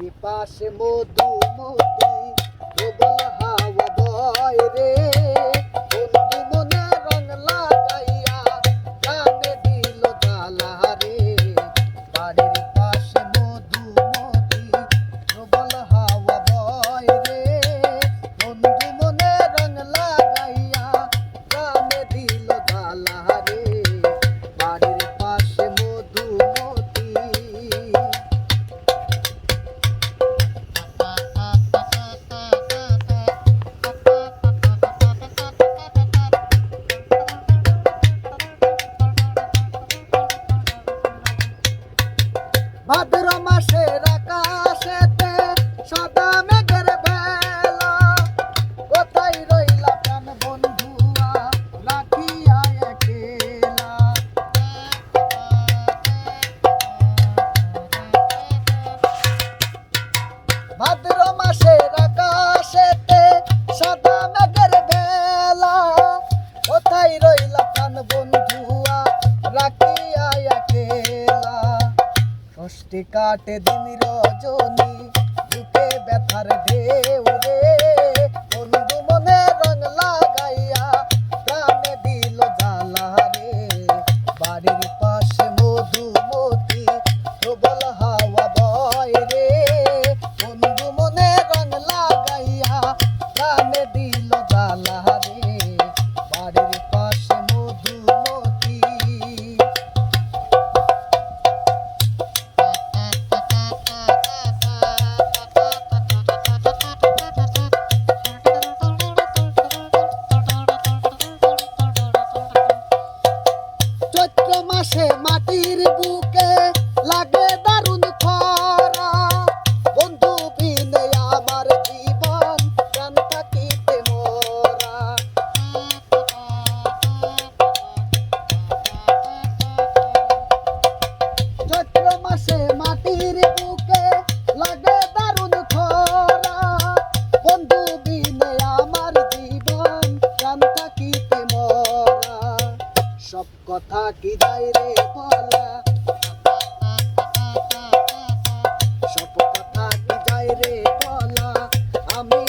নদীর পাশে মধুমতি প্রবল হাওয়া বয় রে। ভাদ্র মাসের আকাশেতে সাদা মেঘের বেলা। কোথায় রইলা প্রাণ বন্ধুয়া রাখিয়া একেলা। ভাদ্র ষষ্ঠী কাটে দিন রজনী বুকে ব্যথার ঢেউ রে। চৈত্র মাসে মাটির বুকে লাগে দারুণ খরা। বন্ধু বিনে আমার জীবন, প্রাণ থাকিতে মোরা। চৈত্র মাসে থাকি যায় রে বলা? সব কথা কি যাই রে বলা? আমি